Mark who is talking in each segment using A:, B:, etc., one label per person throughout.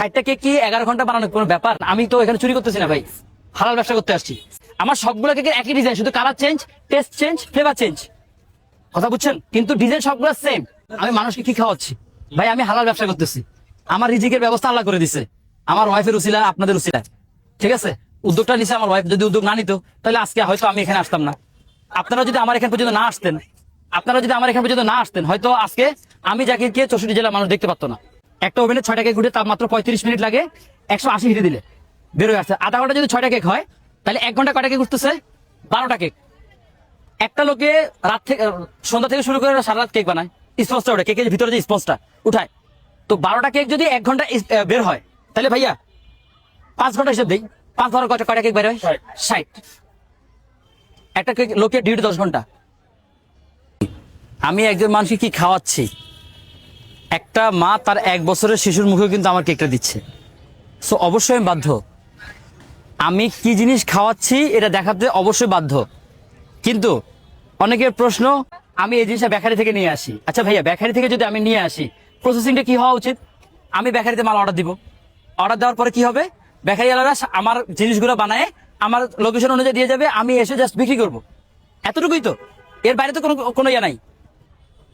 A: ষাটটা কেক কি এগারো ঘণ্টা বানানো কোনো ব্যাপার? আমি তো এখানে চুরি করতেছি না ভাই। হালাল ব্যবসা করতে আসছি। আমার সবগুলো কেকের একই ডিজাইন শুধু colour change taste change flavour change কথা বুঝছেন? কিন্তু ডিজাইন সবগুলো সেম আমি মানুষকে কি খাওয়াচ্ছি? ভাই, আমি হালাল ব্যবসা করতেছি। আমার রিজিকের ব্যবস্থা আল্লাহ করে দিছে। আমার ওয়াইফের উসিলা, আপনাদের উসিলা। ঠিক আছে? উদ্যোগটা নিছে আমার ওয়াইফ যদি উদ্যোগ না নিত, তাহলে আজকে হয়তো আমি এখানে আসতাম না। আপনারা যদি আমার এখান পর্যন্ত না আসতেন, আপনারা যদি আমার এখান পর্যন্ত না আসতেন, হয়তো আজকে আমি জাকিরকে চৌষট্টি জেলা মানুষ দেখতে পারতো না। একটা ওভেনে ছয়টা কেক উঠে তার মাত্র পঁয়ত্রিশ মিনিট লাগে একশো আশি হিটে দিলে। বেরোয় আসছে আধা ঘণ্টা যদি ছয়টা কেক হয় তাহলে এক ঘণ্টা কটা কেক উঠতেছে? বারোটা কেক। একটা লোকে রাত থেকে সন্ধ্যা থেকে শুরু করে সারা রাত কেক বানায়। স্পঞ্জটা ওঠে কেকের ভিতরে যে স্পঞ্জটা উঠায়। তো বারোটা কেক যদি এক ঘণ্টা বের হয় তাহলে ভাইয়া পাঁচ ঘণ্টা হিসেব দিই। পাঁচ বারো কটা কয়টা কেক বের হয়? ষাট। একটা কেক লোকের ডিউটি দশ ঘণ্টা। আমি একজন মানুষকে কি খাওয়াচ্ছি? একটা মা তার এক বছরের শিশুর মুখেও কিন্তু আমার কেকটা দিচ্ছে। সো অবশ্যই আমি বাধ্য। আমি কি জিনিস খাওয়াচ্ছি এটা দেখাতে অবশ্যই বাধ্য। কিন্তু অনেকের প্রশ্ন, আমি এই জিনিসটা বেকারি থেকে নিয়ে আসি। আচ্ছা ভাইয়া, বেকারি থেকে যদি আমি নিয়ে আসি প্রসেসিংটা কি হওয়া উচিত? আমি বেকারিতে মাল অর্ডার দিব। অর্ডার দেওয়ার পরে কি হবে? বেকারিওয়ালারা আমার জিনিসগুলো বানায়, আমার লোকেশন অনুযায়ী দিয়ে যাবে, আমি এসে জাস্ট বিক্রি করব। এতটুকুই তো। এর বাইরে তো কোনো কোনো ইয়ে নাই।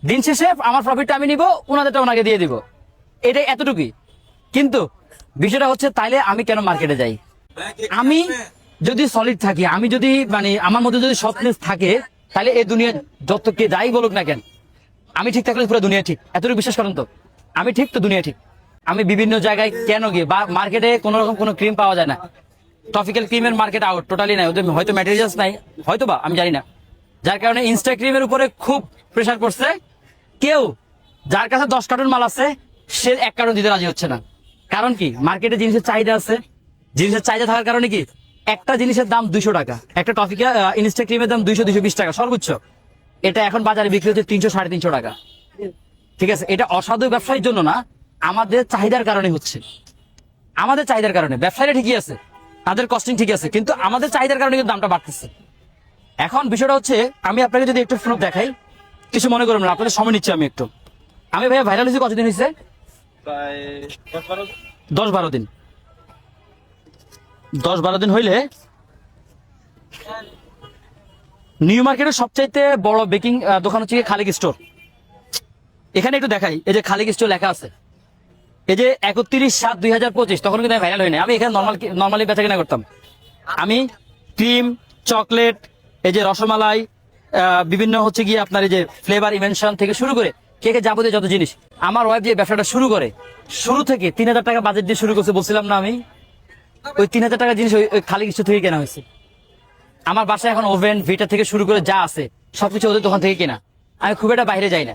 A: দিন শেষে আমার প্রফিটটা আমি নিব ওনাদেরটা ওনাকে দিয়ে দিব। এটাই এতটুকুই। কিন্তু বিষয়টা হচ্ছে, তাইলে আমি কেন মার্কেটে যাই? আমি যদি সলিড থাকি, আমি যদি মানে আমার মধ্যে যদি সফটনেস থাকে তাহলে এই দুনিয়া যত কে যাই বলুক না কেন, আমি ঠিক থাকলে পুরো দুনিয়া ঠিক। এতটুকু বিশ্বাস করেন তো? আমি ঠিক তো দুনিয়া ঠিক। আমি বিভিন্ন জায়গায় কেন গিয়ে, বা মার্কেটে কোনো রকম কোনো ক্রিম পাওয়া যায় না। টপিক্যাল ক্রিমের মার্কেট আউট টোটালি নাই। ওদের হয়তো ম্যাটেরিয়ালস নাই হয়তো বা আমি জানি না। যার কারণে ইনস্টা ক্রিমের উপরে খুব প্রেশার পড়ছে। কেউ যার কাছে দশ কার্টুন মাল আছে, সে এক কার্টুন দিতে রাজি হচ্ছে না। কারণ কি? মার্কেটে জিনিসের চাহিদা আছে। জিনিসের চাহিদা থাকার কারণে কি? একটা জিনিসের দাম দুইশো টাকা। একটা টপিকা ইনস্টা ক্রিমের দাম দুইশো দুইশো বিশ টাকা, সর্বোচ্চ। এটা এখন বাজারে বিক্রি হচ্ছে তিনশো, সাড়ে তিনশো টাকা। ঠিক আছে? এটা অসাধু ব্যবসায়ীর জন্য না, আমাদের চাহিদার কারণে হচ্ছে। আমাদের চাহিদার কারণে। ব্যবসায়ীরা ঠিকই আছে। তাদের কস্টিং ঠিক আছে। কিন্তু আমাদের চাহিদার কারণে কিন্তু দামটা বাড়তেছে। এখন বিষয়টা হচ্ছে, আমি আপনাকে যদি একটু প্রুফ দেখাই কিছু মনে করবেন না আপনাদের সময় নিচ্ছি আমি একটু। আমি ভাইয়া ভাইরাল হয়েছি কতদিন হয়েছে?
B: দশ বারো
A: দিন। দশ বারো দিন। হইলে নিউ মার্কেটের সবচাইতে বড় বেকিং দোকান হচ্ছে খালিক স্টোর। এখানে একটু দেখাই এই যে খালিক স্টোর লেখা আছে। এই যে একত্রিশ সাত দুই হাজার পঁচিশ তখন কিন্তু ভাইরাল হয়নি আমি এখানে নর্মাল নর্মালি বেচা কেনা করতাম। আমি ক্রিম চকলেট এই যে রসমালাই বিভিন্ন হচ্ছে গিয়ে আপনার এই যে ফ্লেভার ইভেনশন থেকে শুরু করে কেকে যাবতীয় যত জিনিস, আমার ওয়াইফ যে ব্যবসাটা শুরু করে। শুরু থেকে তিন হাজার টাকা বাজেট দিয়ে শুরু করছে, বলছিলাম না আমি? ওই তিন হাজার টাকা জিনিস ওই ওই খালি কিছু থেকে কেনা হয়েছে। আমার বাসায় এখন ওভেন ভিটার থেকে শুরু করে যা আছে, সবকিছু ওদের দোকান থেকে কেনা। আমি খুব একটা বাইরে যাই না।